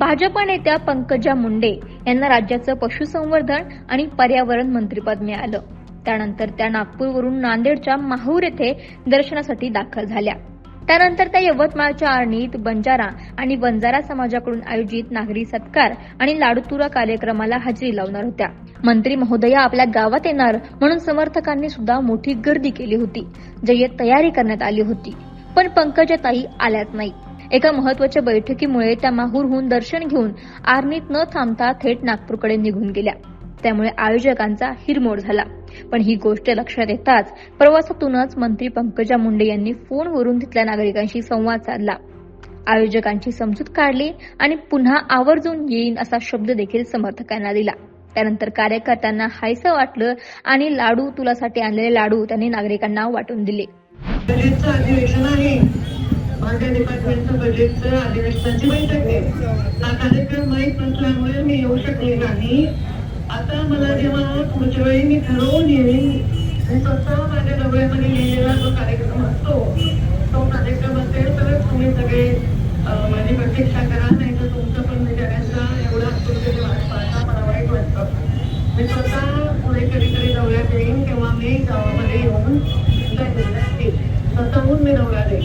भाजप नेत्या पंकजा मुंडे यांना राज्याचं पशुसंवर्धन आणि पर्यावरण मंत्रीपद मिळालं. त्यानंतर त्या नागपूरवरून नांदेडच्या माहूर येथे दर्शनासाठी दाखल झाल्या. त्यानंतर त्या यवतमाळच्या आर्णीत बंजारा आणि बंजारा समाजाकडून आयोजित नागरी सत्कार आणि लाडूतुरा कार्यक्रमाला हजेरी लावणार होत्या. मंत्री महोदया आपल्या गावात येणार म्हणून समर्थकांनी सुद्धा मोठी गर्दी केली होती. जय्यत तयारी करण्यात आली होती. पण पंकजाताई आल्याच नाही एका महत्त्वाच्या बैठकीमुळे त्या माहूरहून दर्शन घेऊन आर्मीत न थांबता थेट नागपूरकडे निघून गेल्या. त्यामुळे आयोजकांचा हिरमोड झाला. पण ही गोष्ट लक्षात येताच प्रवासातूनच मंत्री पंकजा मुंडे यांनी फोनवरून तिथल्या नागरिकांशी संवाद साधला. आयोजकांची समजूत काढली आणि पुन्हा आवर्जून येईन असा शब्द देखील समर्थकांना दिला. त्यानंतर कार्यकर्त्यांना हायसं वाटलं आणि लाडू तुलासाठी आणलेले लाडू त्यांनी नागरिकांना वाटून दिले. माझ्या डिपार्टमेंटचं बजेटचं अधिवेशनाची बैठक आहे. हा कार्यक्रम माहीत नसल्यामुळे मी येऊ शकले नाही. आता मला जेव्हा पुढच्या वेळी मी ठरवून येईन मी स्वतः माझ्या डोळ्यामध्ये लिहिलेला जो कार्यक्रम असतो तो कार्यक्रम असेल तरच तुम्ही सगळे माझी प्रतीक्षा करा नाही तर तुमचं पण विचारांचा एवढा तुमच्या वाट पाहता मला वाईट वाटतं. मी स्वतः पुढे कधीतरी दौऱ्यात येईन किंवा मी गावामध्ये येऊन स्वतःहून मी दौरा देईन.